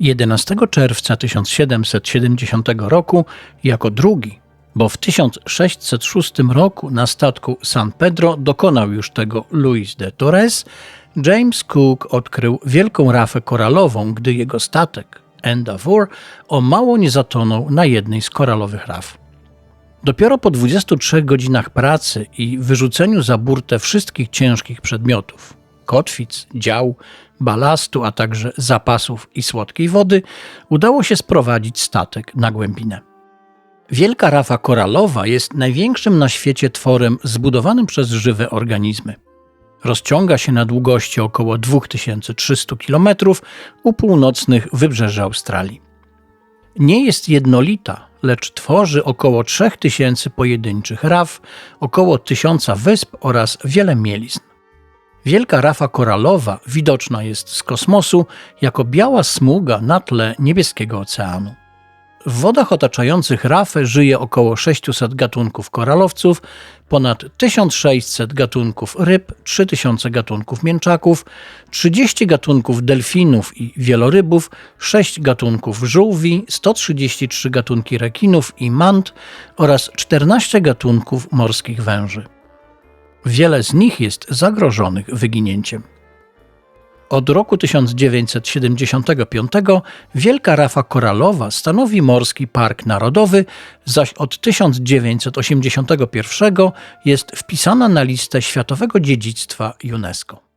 11 czerwca 1770 roku jako drugi, bo w 1606 roku na statku San Pedro dokonał już tego Luis de Torres, James Cook odkrył wielką rafę koralową, gdy jego statek Endeavour o mało nie zatonął na jednej z koralowych raf. Dopiero po 23 godzinach pracy i wyrzuceniu za burtę wszystkich ciężkich przedmiotów kotwic, dział, balastu, a także zapasów i słodkiej wody, udało się sprowadzić statek na głębinę. Wielka rafa koralowa jest największym na świecie tworem zbudowanym przez żywe organizmy. Rozciąga się na długości około 2300 km u północnych wybrzeży Australii. Nie jest jednolita, lecz tworzy około 3000 pojedynczych raf, około 1000 wysp oraz wiele mielizn. Wielka rafa koralowa widoczna jest z kosmosu jako biała smuga na tle niebieskiego oceanu. W wodach otaczających rafę żyje około 600 gatunków koralowców, ponad 1600 gatunków ryb, 3000 gatunków mięczaków, 30 gatunków delfinów i wielorybów, 6 gatunków żółwi, 133 gatunki rekinów i mant oraz 14 gatunków morskich węży. Wiele z nich jest zagrożonych wyginięciem. Od roku 1975 Wielka Rafa Koralowa stanowi Morski Park Narodowy, zaś od 1981 jest wpisana na listę Światowego Dziedzictwa UNESCO.